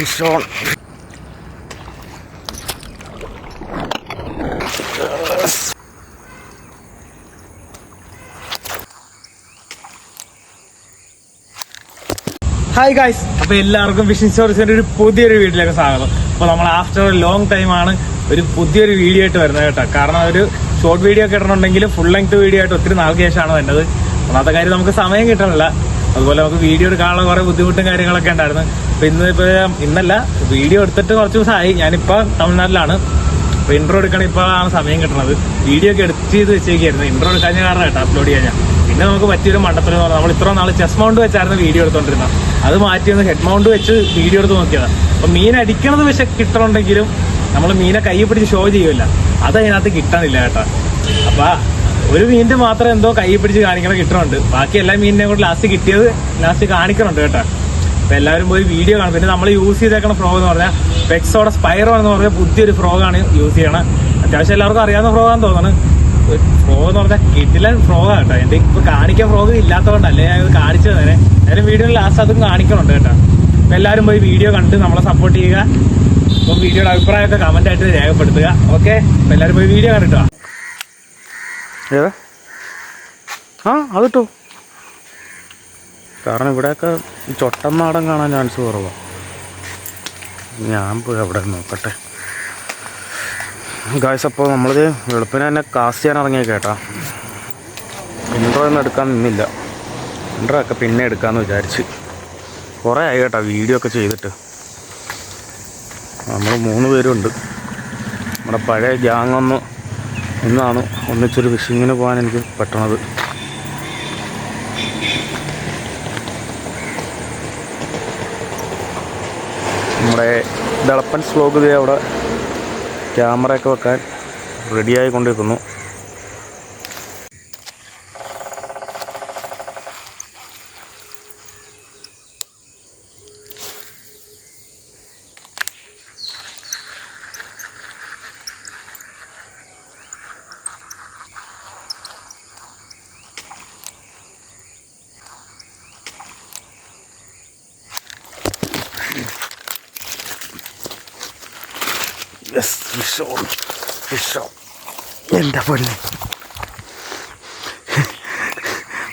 Fish on hi guys അപ്പൊ എല്ലാവർക്കും phishing സ്റ്റോറീസിന്റെ ഒരു പുതിയൊരു വീട്ടിലേക്ക് സ്വാഗതം. അപ്പോൾ നമ്മൾ ആഫ്റ്റർ ഒരു ലോങ് ടൈം ആണ് ഒരു പുതിയൊരു വീഡിയോ ആയിട്ട് വരുന്നത് കേട്ടോ. കാരണം ഒരു ഷോർട്ട് വീഡിയോ ഒക്കെ ഫുൾ ലെങ്ത് വീഡിയോ ആയിട്ട് ഒത്തിരി നാൾക്ക് ശേഷമാണ് വരുന്നത്. ഒന്നാമത്തെ കാര്യം നമുക്ക് സമയം കിട്ടണില്ല. അതുപോലെ നമുക്ക് വീഡിയോ എടുക്കാനുള്ള കുറെ ബുദ്ധിമുട്ടും കാര്യങ്ങളൊക്കെ ഉണ്ടായിരുന്നു. അപ്പൊ ഇന്ന് ഇപ്പൊ ഇന്നല്ല വീഡിയോ എടുത്തിട്ട് കുറച്ച് ദിവസമായി. ഞാനിപ്പോ തമിഴ്നാട്ടിലാണ്. അപ്പൊ ഇൻട്രോ എടുക്കണ ഇപ്പോഴാണ് സമയം കിട്ടുന്നത് വീഡിയോ ഒക്കെ എഡിറ്റ് ചെയ്ത് വെച്ചേക്കായിരുന്നു. ഇൻട്രോ എടുക്കാൻ കാരണം കേട്ടോ അപ്ലോഡ് ചെയ്യാൻ പിന്നെ നമുക്ക് പറ്റിയൊരു മണ്ടത്തിൽ എന്ന് നമ്മൾ ഇത്ര നാൾ ചെസ് മൗണ്ട് വെച്ചായിരുന്നു വീഡിയോ എടുത്തോണ്ടിരുന്നത് അത് മാറ്റി ഒന്ന് ഹെഡ് മൗണ്ട് വെച്ച് വീഡിയോ എടുത്ത് നോക്കിയതാണ് അപ്പൊ മീൻ അടിക്കണത് പക്ഷെ കിട്ടണമെങ്കിലും നമ്മൾ മീനെ കൈ പിടിച്ച് ഷോ ചെയ്യൂല. അത് അതിനകത്ത് കിട്ടണില്ല കേട്ടോ. അപ്പൊ ഒരു മീനിന്റെ മാത്രം എന്തോ കൈ പിടിച്ച് കാണിക്കണം കിട്ടണുണ്ട് ബാക്കി എല്ലാ മീനിനെ കൂടെ ലാസ്റ്റ് കിട്ടിയത് ലാസ്റ്റ് കാണിക്കണുണ്ട് കേട്ടോ. അപ്പൊ എല്ലാവരും പോയി വീഡിയോ കാണും. പിന്നെ നമ്മൾ യൂസ് ചെയ്തേക്കണ ഫ്രോഗ് എന്ന് പറഞ്ഞാൽ പെക്സോടെ സ്പൈറോ എന്ന് പറഞ്ഞാൽ പുതിയൊരു ഫ്രോഗാണ് യൂസ് ചെയ്യണം. അത്യാവശ്യം എല്ലാവർക്കും അറിയാവുന്ന ഫ്രോഗാന്ന് തോന്നുന്നു. ഫ്രോഗ് എന്ന് പറഞ്ഞാൽ കിട്ടില്ല ഫ്രോഗാണ് കേട്ടോ. എന്റെ ഇപ്പൊ കാണിക്കാൻ ഫ്രോഗ് ഇല്ലാത്തതുകൊണ്ടല്ലേ ഞാൻ ഇത് കാണിച്ചത് തന്നെ ഞാനും വീഡിയോ ലാസ്റ്റ് അതും കാണിക്കണുണ്ട് കേട്ടോ. അപ്പൊ എല്ലാവരും പോയി വീഡിയോ കണ്ട് നമ്മളെ സപ്പോർട്ട് ചെയ്യുക. അപ്പൊ വീഡിയോയുടെ അഭിപ്രായമൊക്കെ കമന്റ് ആയിട്ട് രേഖപ്പെടുത്തുക. ഓക്കെ എല്ലാവരും പോയി വീഡിയോ കണ്ടിട്ടോ? ഏതാ ആ അത് കിട്ടും. കാരണം ഇവിടെയൊക്കെ ചൊട്ടൻ ചൊട്ടനാടൻ കാണാൻ ചാൻസ് കുറവാണ് ഞാൻ പോയി അവിടെ നോക്കട്ടെ. ഗായ്സ് അപ്പോൾ നമ്മളിത് വെളുപ്പിന് തന്നെ കാസ്റ്റ് ചെയ്യാൻ ഇറങ്ങിയ കേട്ടാ. ഇൻട്രോ ഒന്നും എടുക്കാൻ നിന്നില്ല. ഇൻട്രോ ഒക്കെ പിന്നെ എടുക്കാമെന്ന് വിചാരിച്ച്. കുറേ ആയി കേട്ടോ വീഡിയോ ഒക്കെ ചെയ്തിട്ട്. നമ്മൾ മൂന്ന് പേരുണ്ട്. നമ്മുടെ പഴയ ഗ്യാങ് ഒന്ന് ഇന്നാണ് ഒന്നിച്ചൊരു ഫിഷിങ്ങിന് പോകാൻ എനിക്ക് പറ്റണത്. നമ്മുടെ ദളപ്പൻ സ്ലോഗ് അവിടെ ക്യാമറയൊക്കെ വെക്കാൻ റെഡിയായി കൊണ്ടിരിക്കുന്നു യെസ് ഫിഷ് എന്താ പൊന്നെ?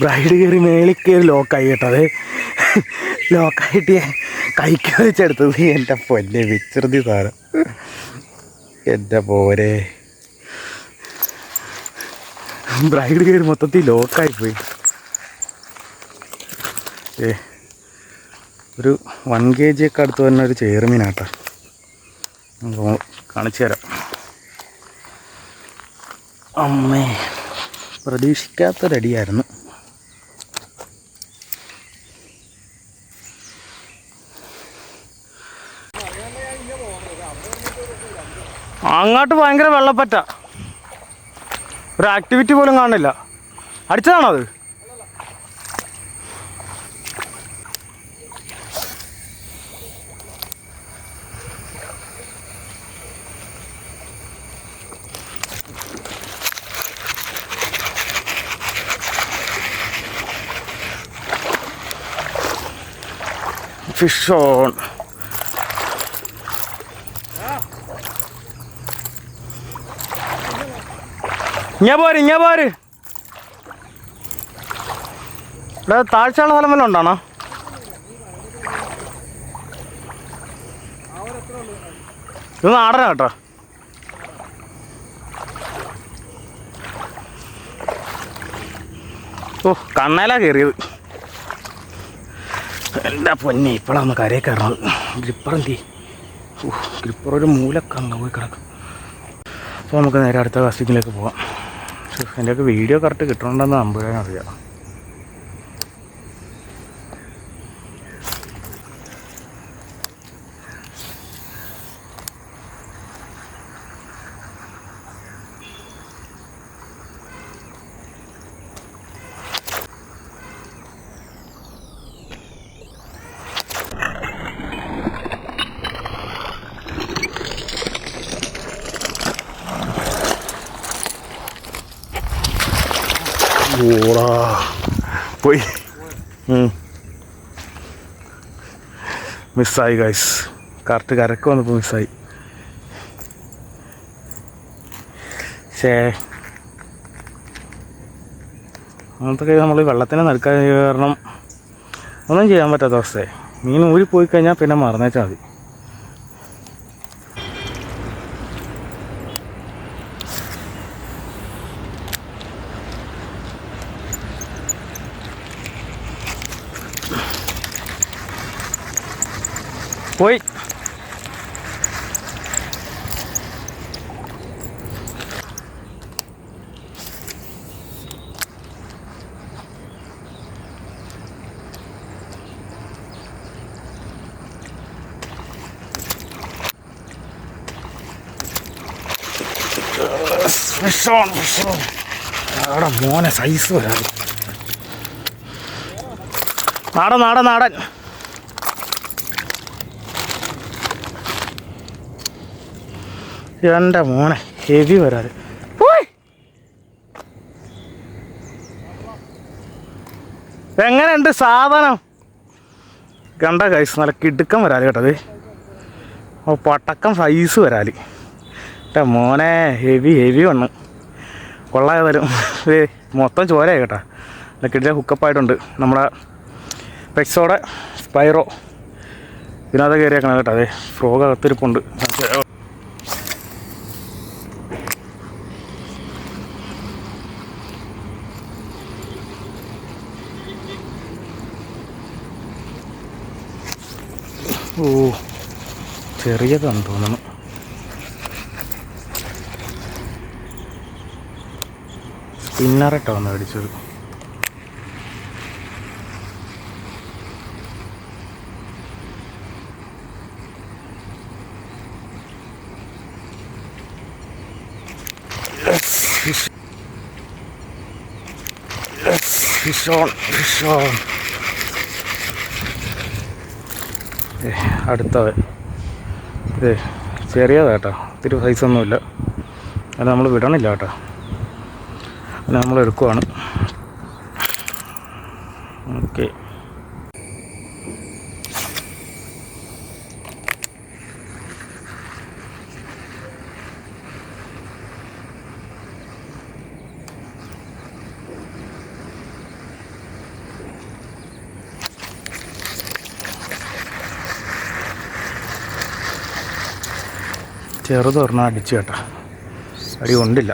ബ്രൈഡ് കയറി മേളിൽ കയറി ലോക്കായി കേട്ടത് ലോക്കായിട്ട് ഞാൻ കൈക്ക് വെച്ചെടുത്തത് എന്റെ പൊന്നെ വിച്ചൃതി സാധനം. എന്റെ പോരെ ബ്രൈഡ് കയറി മൊത്തത്തിൽ ലോക്കായി പോയി. ഏ ഒരു വൺ കെ ജി ഒക്കെ അടുത്ത് തന്നെ ഒരു ചെയർമീനാട്ടോ. കാണിച്ചു തരാം. അമ്മേ പ്രതീക്ഷിക്കാത്തൊരടിയായിരുന്നു. അങ്ങോട്ട് ഭയങ്കര വെള്ളപ്പറ്റ. ഒരു ആക്ടിവിറ്റി പോലും കാണില്ല. അടിച്ചതാണോ അത്? ഫിഷ് ഓൺ ഇങ്ങ പോര് ഇങ്ങ പോര് ഇവിടെ താഴ്ചയുള്ള സ്ഥലം വല്ലതും ഉണ്ടാണോ ഇത് നാടന കേട്ടോ. ഓ കണ്ണേലാ കയറിയത്. എന്റെ പൊന്നെ? ഇപ്പോഴാണ് കരയിൽ കയറണം ഗ്രിപ്പർ എന്തി ഗ്രിപ്പർ ഒരു മൂലക്കാണല്ലോ പോയി കിടക്കും. അപ്പോൾ നമുക്ക് നേരെ അടുത്ത കാസ്റ്റിങ്ങിലേക്ക് പോവാം. ശ്ശോ, എന്റെയൊക്കെ വീഡിയോ കറക്റ്റ് കിട്ടണമെന്ന് നമ്പുരാൻ ഓടാ പോയി മിസ്സായി ഗൈസ് കറക്റ്റ് കരക്ക് വന്നപ്പോൾ മിസ്സായി ശേ അങ്ങനത്തെ നമ്മൾ വെള്ളത്തിനെ നടക്കാൻ കാരണം ഒന്നും ചെയ്യാൻ പറ്റാത്ത അവസ്ഥയായി. മീൻ ഊരി പോയി കഴിഞ്ഞാൽ പിന്നെ മറന്നേച്ചാൽ മതി. പോയി. Fish on. ആടാ മോനെ സൈസ് വരാതെ നാടൻ നാടൻ നാടൻ. എന്റെ മോനെ ഹെവി വരാറ്. എങ്ങനെയുണ്ട് സാധനം? കണ്ട കൈസ് നല്ല കിടുക്കം വരാൽ കേട്ടത് ഓ പട്ടക്കം സൈസ് വരാൽ. എന്റെ മോനെ ഹെവി ഹെവി വണ്ണ്. കൊള്ളായതായാലും ഏ മൊത്തം ചോരയായി കേട്ടാ. നല്ല കിടിലെ ഹുക്കപ്പായിട്ടുണ്ട് നമ്മുടെ പെക്സോടെ സ്പൈറോ ഇതിനകത്ത് കയറിയേക്കണം കേട്ടോ അതെ ഫ്രോഗ് അകത്തിരിപ്പുണ്ട്. ഓ ചെറിയതാണ് തോന്നുന്നു. സ്പിന്നറിട്ടോ വന്ന് അടിച്ചത് ഫിഷ്. ഏ, അടുത്തവൻ. ഏ ചെറിയതാ കേട്ടോ. ഒത്തിരി സൈസൊന്നുമില്ല അത് നമ്മൾ വിടണില്ല കേട്ടോ. അത് നമ്മൾ എടുക്കുവാണ് ഓക്കെ ചെറുത് ഒരെണ്ണം അടിച്ചു കേട്ടോ. അടി കൊണ്ടില്ല.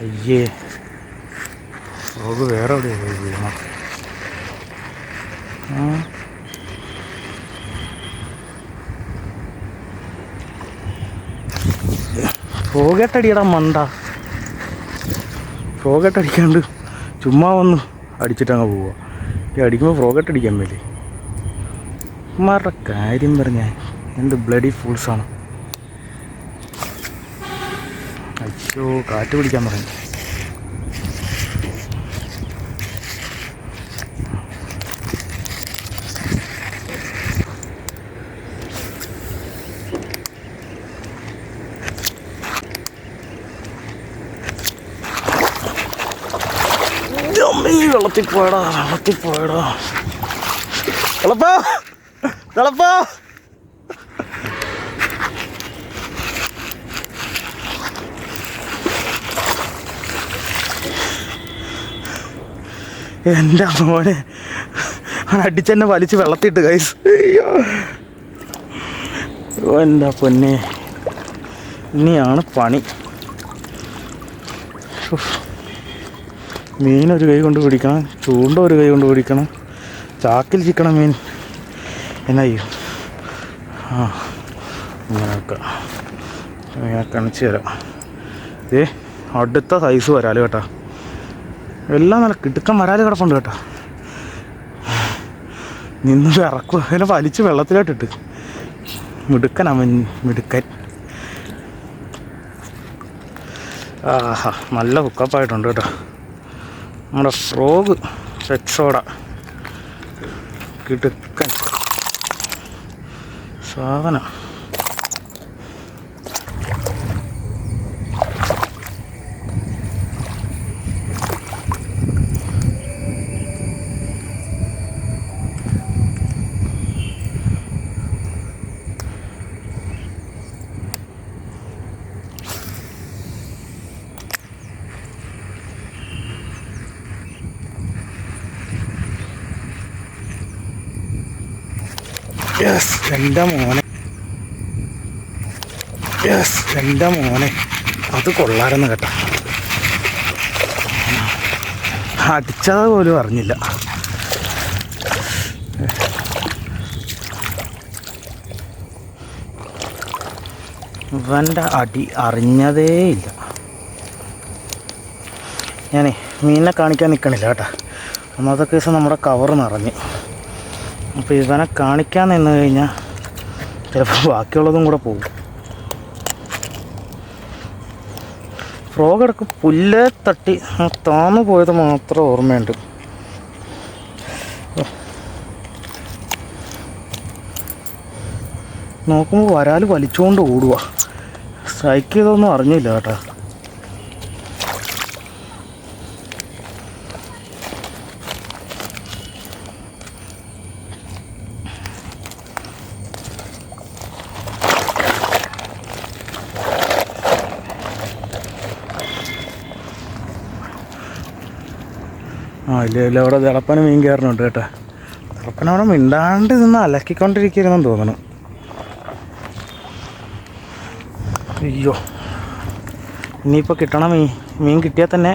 അയ്യേ. റോഗ് വേറെ എവിടെയാ പോയി മണ്ട. ഫ്രോഗട്ടടിക്കാണ്ട് ചുമ്മാ വന്ന് അടിച്ചിട്ടങ്ങ് പോവുക ഈ അടിക്കുമ്പോൾ ഫ്രോഗട്ട് അടിക്കാൻ വേണ്ടി മറ കാര്യം പറഞ്ഞാൽ എന്ത് ബ്ലഡി ഫൂൾസാണ് അയ്യോ കാറ്റ് പിടിക്കാൻ പറഞ്ഞു അമ്മേ വെള്ളത്തിൽ പോയടാ വെള്ളത്തിൽ പോയടാ തിളപ്പാ തിളപ്പാ എന്റെ മോനെ അടിച്ചെന്നെ വലിച്ച് വെള്ളത്തിട്ട് കൈസ് എന്റെ പൊന്നെ. ഇനിയാണ് പണി. മീൻ ഒരു കൈ കൊണ്ട് പിടിക്കണം ചൂണ്ട ഒരു കൈ കൊണ്ട് പിടിക്കണം ചാക്കിൽ ചിക്കണം മീൻ. എന്നായി ചെയ്യും ആ കാണിച്ചു തരാം. ഏ അടുത്ത സൈസ് വരാൽ കേട്ടോ. എല്ലാം നല്ല കിടുക്കം വരാൽ കിടപ്പുണ്ട് കേട്ടോ. നിന്ന് ഇറക്കുക അതിനെ വലിച്ച് വെള്ളത്തിലോട്ടിട്ട്. മിടുക്കൻ അവൻ മിടുക്കൻ. ആഹാ നല്ല ഹുക്കപ്പായിട്ടുണ്ട് കേട്ടോ. നമ്മുടെ ഫ്രോഗ് സെക്സോട കിടുക്കൻ. സാധനം. യെസ് എന്റെ മോനെ. യെസ് എന്റെ മോനെ. അത് കൊള്ളാരെന്ന് കേട്ടോ. അടിച്ചത് പോലും അറിഞ്ഞില്ല. ഇവന്റെ അടി അറിഞ്ഞതേ ഇല്ല. ഞാനേ മീനിനെ കാണിക്കാൻ നിൽക്കണില്ല കേട്ടോ. ഒന്നാമത്തെ കേസ് നമ്മുടെ കവർ നിറഞ്ഞ്. അപ്പോൾ ഇവനെ കാണിക്കാൻ നിന്ന് കഴിഞ്ഞാൽ ചിലപ്പോൾ ബാക്കിയുള്ളതും കൂടെ പോകും. ഫ്രോഗ് ഇടയ്ക്ക് പുല്ലേ തട്ടി. താന്നു പോയത് മാത്രം ഓർമ്മയുണ്ട്. നോക്കുമ്പോൾ വരാൽ വലിച്ചുകൊണ്ട് ഓടുക സ്ട്രൈക്ക് ചെയ്തൊന്നും അറിഞ്ഞില്ല കേട്ടോ. ഇല്ല അവിടെ തിളപ്പന മീൻ കയറുന്നുണ്ട് കേട്ടോ. തിളപ്പന അവിടെ മിണ്ടാണ്ട് നിന്ന് അലക്കിക്കൊണ്ടിരിക്കരുതെന്ന് തോന്നണം അയ്യോ. ഇനിയിപ്പോൾ കിട്ടണം മീൻ മീൻ കിട്ടിയാൽ തന്നെ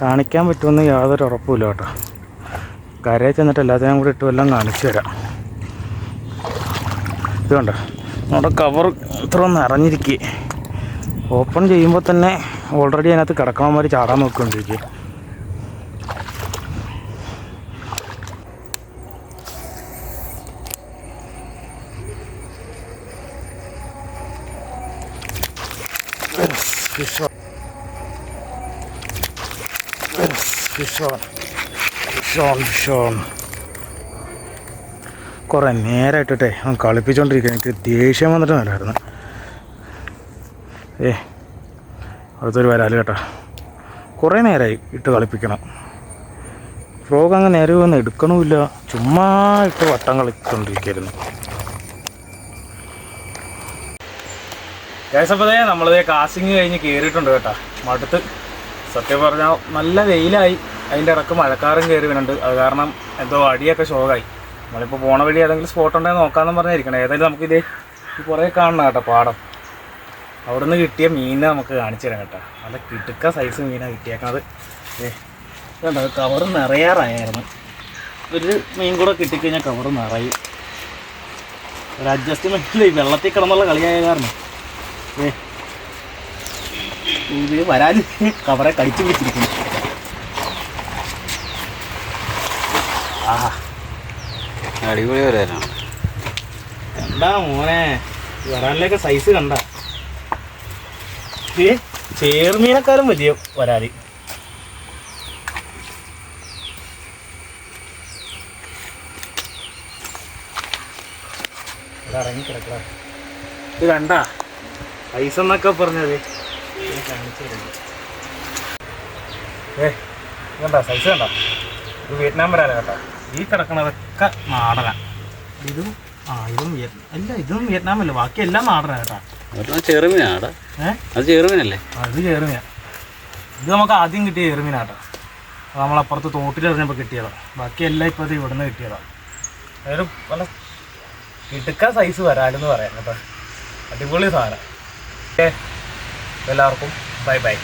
കാണിക്കാൻ പറ്റുമെന്ന് യാതൊരു ഉറപ്പുമില്ല കേട്ടോ. കരയിൽ ചെന്നിട്ട് എല്ലാത്തിനും കൂടി ഇട്ടും എല്ലാം കാണിച്ചു തരാം. ഇതുകൊണ്ട് കണ്ടോ? നമ്മുടെ കവർ ഇത്ര നിറഞ്ഞിരിക്കുക ഓപ്പൺ ചെയ്യുമ്പോൾ തന്നെ ഓൾറെഡി അതിനകത്ത് കിടക്കണമാതിരി ചാടാൻ നോക്കിക്കൊണ്ടിരിക്കുക Fish on, fish on. കുറേ നേരമായിട്ടെ അവൻ കളിപ്പിച്ചോണ്ടിരിക്കുക എനിക്ക് ദേഷ്യം വന്നിട്ട് നല്ലായിരുന്നു ഏ അടുത്തൊരു വരാൽ കേട്ടോ. കുറേ നേരമായി ഇട്ട് കളിപ്പിക്കണം. ഫ്രോഗ് അങ്ങ് നേരെ വന്ന് എടുക്കണമില്ല. ചുമ്മാ ഇട്ട് വട്ടം കളിച്ചോണ്ടിരിക്കുകയായിരുന്നു കേസപ്പതേ നമ്മളിത് കാസിങ് കഴിഞ്ഞ് കയറിയിട്ടുണ്ട് കേട്ടോ. മടുത്ത്. സത്യം പറഞ്ഞാൽ നല്ല വെയിലായി. അതിന്റെ ഇടയ്ക്ക് മഴക്കാറും കയറി വരുന്നുണ്ട്. അത് കാരണം എന്തോ അടിയൊക്കെ ഷോക്കായി നമ്മളിപ്പോൾ പോണ വഴി ഏതെങ്കിലും സ്പോട്ട് ഉണ്ടെങ്കിൽ നോക്കാമെന്ന് പറഞ്ഞിരിക്കണം. ഏതായാലും നമുക്കിത് കുറേ കാണണം കേട്ടോ പാടം. അവിടുന്ന് കിട്ടിയ മീനിനെ നമുക്ക് കാണിച്ചു തരാം കേട്ടോ. നല്ല കിടുക്ക സൈസ് മീനാണ് കിട്ടിയേക്കണത്. കണ്ടോ? കവർ നിറയാറായിരുന്നു ഒരു മീൻ കൂടെ കിട്ടിക്കഴിഞ്ഞാൽ കവർ നിറയും. ഒരു അഡ്ജസ്റ്റ്മെന്റിൽ ഈ വെള്ളത്തിൽ കിടന്നുള്ള കളിയായ കാരണം. ഇത് വരാൻ കവറെ കടിച്ചു വെച്ചിരിക്കുന്നു. അടിപൊളി വരാനാണ് എന്താ മോനെ? വരാനിലേക്ക് സൈസ് കണ്ട. ഏ ചേർമീനക്കാരും വലിയ വരാൽ ഇറങ്ങി കിടക്കടാ ഇത് കണ്ടാ? സൈസ് എന്നൊക്കെ പറഞ്ഞത്. ഏ കണ്ട സൈസ് കണ്ട? ഇത് വിയറ്റ്നാം വരാല കേട്ടോ? ഈ കിടക്കണതൊക്കെ നാടനാ. ഇതും ആ ഇതും അല്ല ഇതും വിയറ്റ്നാം അല്ല ബാക്കി എല്ലാം നാടനാ കേട്ടോ. ഏ? അത് ചെറുമീനല്ലേ? അത് ഇത് ഇത് നമുക്ക് ആദ്യം കിട്ടിയ ചേറുമീനാട്ടോ അത് നമ്മളപ്പുറത്ത് തോട്ടിലെറിഞ്ഞപ്പോൾ കിട്ടിയതാണ് ബാക്കി എല്ലാം ഇപ്പോൾ ഇത് ഇവിടുന്ന് കിട്ടിയതാ. അതൊരു നല്ല കിടുക്ക സൈസ് വരാലെന്ന് പറയാം കേട്ടോ. അടിപൊളി സാധനം. എല്ലാവർക്കും ബൈ ബൈ.